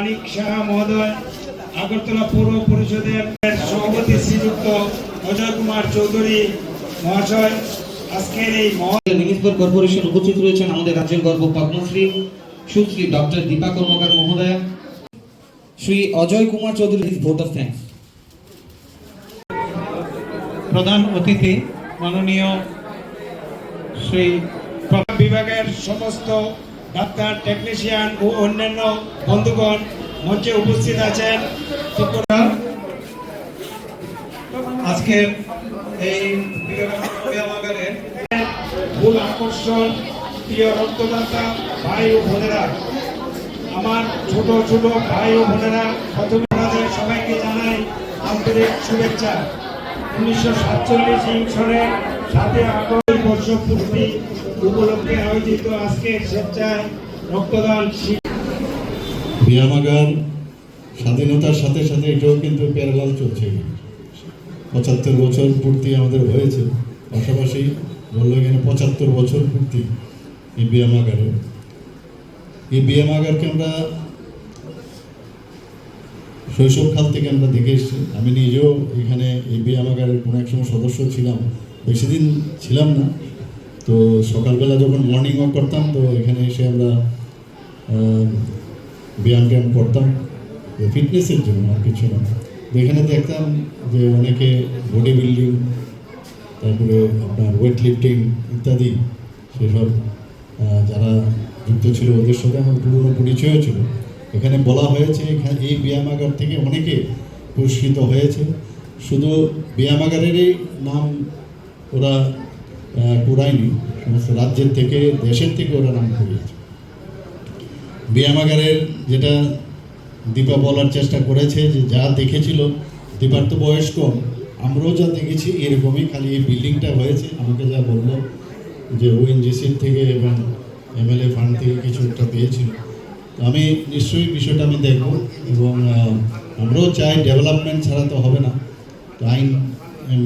মানিক সাহা মহোদয় আগরতলা পৌর পরিষদের সভাপতি শ্রীযুক্ত অজয় কুমার চৌধুরী মহাশয় আজকের এই মিউনিসিপাল কর্পোরেশন উপস্থিত রয়েছেন আমাদের রাজ্যের গর্ব পদ্মশ্রী সুশ্রী doctor Dipa Karmakar মহোদয়া Shri Ajay Kumar Chowdhury vote of thanks প্রধান অতিথি মাননীয় শ্রী বিভাগের সমস্ত ডাক্তার টেকনিশিয়ান ও অন্যান্য বন্ধুগণ মঞ্চে উপস্থিত আছেন। আজকের এই বিভাগের মূল আকর্ষণ প্রিয় রক্তদাতা ভাই ও বোনেরা, আমার ছোট ছোট ভাই ও বোনেরা, প্রথমে সবাইকে জানাই আন্তরিক শুভেচ্ছা। উনিশশো সাতচল্লিশ সনে সাতই আগস্ট বর্ষপূর্তি উপলক্ষে আয়োজিত আজকের স্বেচ্ছায় রক্তদান ব্যায়ামাগার স্বাধীনতার সাথে সাথে এটাও কিন্তু প্যারালাল চলছে। পঁচাত্তর বছর পূর্তি আমাদের হয়েছে। পাশাপাশি বলল এখানে পঁচাত্তর বছর পূর্তি এই ব্যায়ামাগারে এই ব্যায়ামাগারকে আমরা শৈশবকাল থেকে আমরা দেখে এসেছি। আমি নিজেও এখানে এই ব্যায়ামাগারের কোনো এক সময় সদস্য ছিলাম। বেশি দিন ছিলাম না। তো সকালবেলা যখন মর্নিং ওয়াক করতাম, তো এখানে এসে আমরা ব্যায়াম ট্যায়াম করতাম। ফিটনেসের জন্য আর কিছু না। তো এখানে দেখতাম যে অনেকে বডি বিল্ডিং তারপরে আপনার ওয়েট লিফটিং ইত্যাদি সেসব যারা যুক্ত ছিল ওদের সাথে আমার পুরনো পরিচয়ও ছিল। এখানে বলা হয়েছে, এখানে এই ব্যায়ামাগার থেকে অনেকে পুরস্কৃত হয়েছে। শুধু ব্যায়ামাগারেরই নাম ওরা কুড়ায়নি, সমস্ত রাজ্যের থেকে, দেশের থেকে ওরা নাম কুড়িয়েছে ব্যায়ামাগারের যেটা দীপা বলার চেষ্টা করেছে, যে যা দেখেছিল, দীপার তো বয়স কম, আমরাও যা দেখেছি, এরকমই খালি এই বিল্ডিংটা হয়েছে। আমাকে যা বলল, যে ওএনজিসির থেকে এবং এমএলএ ফান্ড থেকে কিছু একটা পেয়েছিল। তো আমি নিশ্চয়ই বিষয়টা আমি দেখব এবং আমরাও চাই ডেভেলপমেন্ট ছাড়া তো হবে না। তো আইন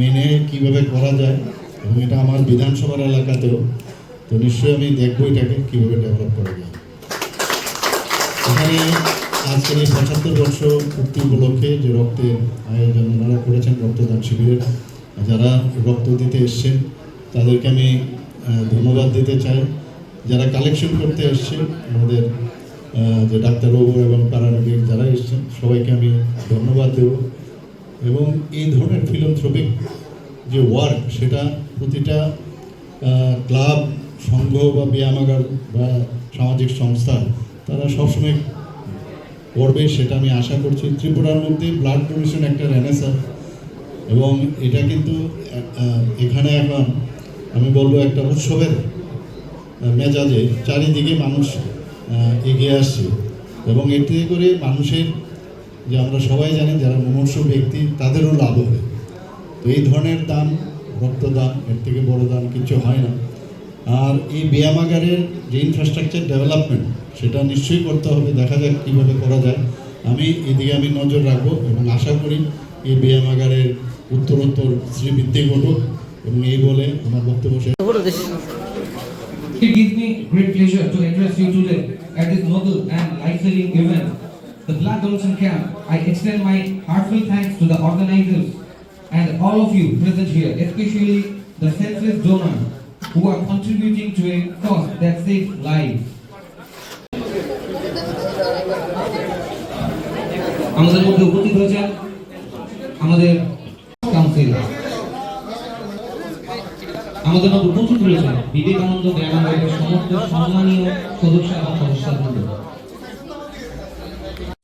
মেনে কীভাবে করা যায় এবং এটা আমার বিধানসভার এলাকাতেও। তো নিশ্চয়ই আমি দেখব এটাকে, কীভাবে ডেভেলপ করা যায়। এখানে আজকের এই পঁচাত্তর বর্ষ পূর্তি উপলক্ষে যে রক্তের আয়োজন ওনারা করেছেন, রক্তদান শিবিরের, যারা রক্ত দিতে এসছেন, তাদেরকে আমি ধন্যবাদ দিতে চাই। যারা কালেকশন করতে এসছে আমাদের যে ডাক্তারবাবু এবং প্যারামেডিক যারা এসছেন, সবাইকে আমি ধন্যবাদ দেব। এবং এই ধরনের ফিলোথ্রপিক যে ওয়ার্ক সেটা প্রতিটা ক্লাব, সংঘ বা ব্যায়ামাগার বা সামাজিক সংস্থা, তারা সবসময় করবে সেটা আমি আশা করছি। ত্রিপুরার মধ্যে ব্লাড ডোনেশন একটা রেনেসা এবং এটা কিন্তু এখানে এখন আমি বলব একটা উৎসবের মেজাজে চারিদিকে মানুষ এগিয়ে আসছে এবং এতে করে মানুষের, যে আমরা সবাই জানি যারা মুমূর্ষ ব্যক্তি, তাদেরও লাভ হবে। তো এই ধরনের দান রক্তদান এর থেকে বড় দান কিছু হয় না। আর এই ব্যায়ামাগারের যে ইনফ্রাস্ট্রাকচার ডেভেলপমেন্ট সেটা নিশ্চয়ই করতে হবে। দেখা যাক কীভাবে করা যায়। আমি এদিকে আমি নজর রাখব এবং আশা করি এই ব্যায়ামাগারের উত্তরোত্তর শ্রীবৃদ্ধি ঘটুক এবং এই বলে আমার বক্তব্য শেষ। It gives me great pleasure to address you today at this noble and life-saving event, the Blood Donation Camp. I extend my heartfelt thanks to the organizers and all of you present here, especially the senseless donors who are contributing to a cause that saves lives. আমাদের মধ্যে উপস্থিত হয়েছেন আমাদের council আমাদের মধ্যে উপস্থিত রয়েছেন বিবেকানন্দ ব্যায়ামাগারের সমস্ত সম্মানীয় সদস্য এবং সদস্যবৃন্দ